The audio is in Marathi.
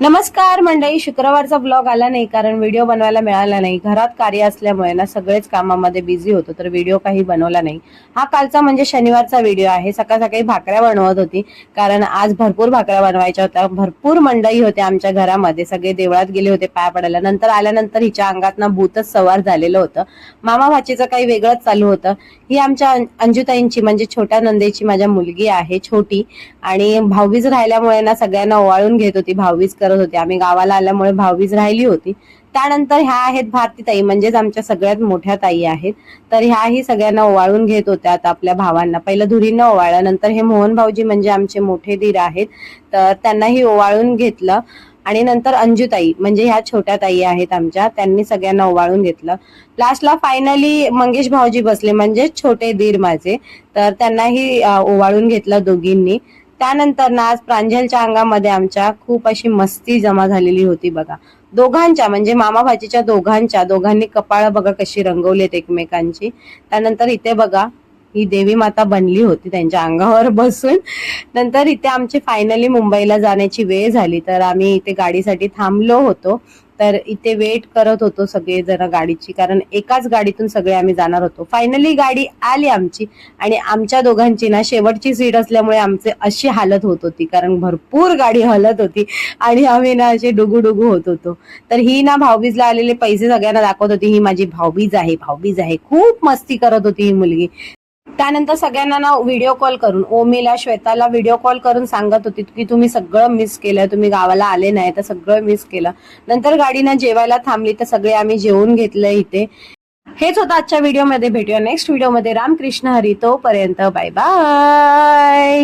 नमस्कार मंडळी. शुक्रवारचा ब्लॉग आला नाही कारण व्हिडिओ बनवायला मिळाला नाही. घरात कार्य असल्यामुळे ना सगळेच कामामध्ये बिझी होतो तर व्हिडिओ काही बनवला नाही. हा कालचा म्हणजे शनिवारचा व्हिडिओ आहे. सकाळ सकाळी भाकऱ्या बनवत होती कारण आज भरपूर भाकऱ्या बनवायच्या होत्या. भरपूर मंडळी होते आमच्या घरामध्ये. सगळे देवळात गेले होते पाय पडायला. नंतर आल्यानंतर हिच्या अंगात ना भूतच सवार झालेलं होतं. मामा भाचीचं काही वेगळंच चालू होतं. ही आमच्या अंजुताईंची म्हणजे छोट्या नंदेची माझ्या मुलगी आहे छोटी. आणि भाऊबीज राहिल्यामुळे ना सगळ्यांना ओवाळून घेत होती. भाऊबीज करत होते. आम्ही गावाला आल्यामुळे भाऊबीज राहिली होती. त्यानंतर ह्या आहेत भारती ताई म्हणजेच आमच्या सगळ्यात मोठ्या ताई आहेत. तर ह्याही सगळ्यांना ओवाळून घेत होत्या आता आपल्या भावांना. पहिलं धुरींना ओवाळलं नंतर हे मोहन भाऊजी म्हणजे आमचे मोठे दीर आहेत. तर त्यांनाही ओवाळून घेतलं. आणि नंतर अंजुताई म्हणजे ह्या छोट्या ताई आहेत आमच्या त्यांनी सगळ्यांना ओवाळून घेतलं. लास्टला फायनली मंगेश भाऊजी बसले म्हणजे छोटे दीर माझे. तर त्यांनाही ओवाळून घेतलं दोघींनी. त्यानंतर ना आज प्रांजलच्या अंगामध्ये आमच्या खूप अशी मस्ती जमा झालेली होती बघा. दोघांच्या म्हणजे मामा भाजीच्या दोघांच्या दोघांनी कपाळ बघा कशी रंगवलीत एकमेकांची. त्यानंतर इथे बघा ही देवी माता बनली होती त्यांच्या अंगावर बसून. नंतर इथे आमची फायनली मुंबईला जाण्याची वेळ झाली. तर आम्ही इथे गाडीसाठी थांबलो होतो. तर इथे वेट करत होतो सगळे जण गाडीची. कारण एकाच गाडीतून सगळे आम्ही जाणार होतो. फायनली गाडी आली आमची. आणि आमच्या दोघांची ना शेवटची सीट असल्यामुळे आमचे अशी हालत होत होती. कारण भरपूर गाडी हलत होती. आणि आम्ही ना असे डुगू डुगू होत होतो. तर ही ना भाऊबीजला आलेले पैसे सगळ्यांना दाखवत होती. ही माझी भाऊबीज आहे भाऊबीज आहे. खूप मस्ती करत होती ही मुलगी. त्यानंतर सगळ्यांना ना व्हिडिओ कॉल करून ओमीला श्वेताला व्हिडिओ कॉल करून सांगत होती की तुम्ही सगळं मिस केलं तुम्ही गावाला आले नाही तर सगळं मिस केलं. नंतर गाडीनं जेवायला थांबली तर सगळे आम्ही जेवून घेतलं इथे. हेच होतं आजच्या व्हिडिओमध्ये भेटूया नेक्स्ट व्हिडिओमध्ये रामकृष्ण हरी तोपर्यंत. Bye bye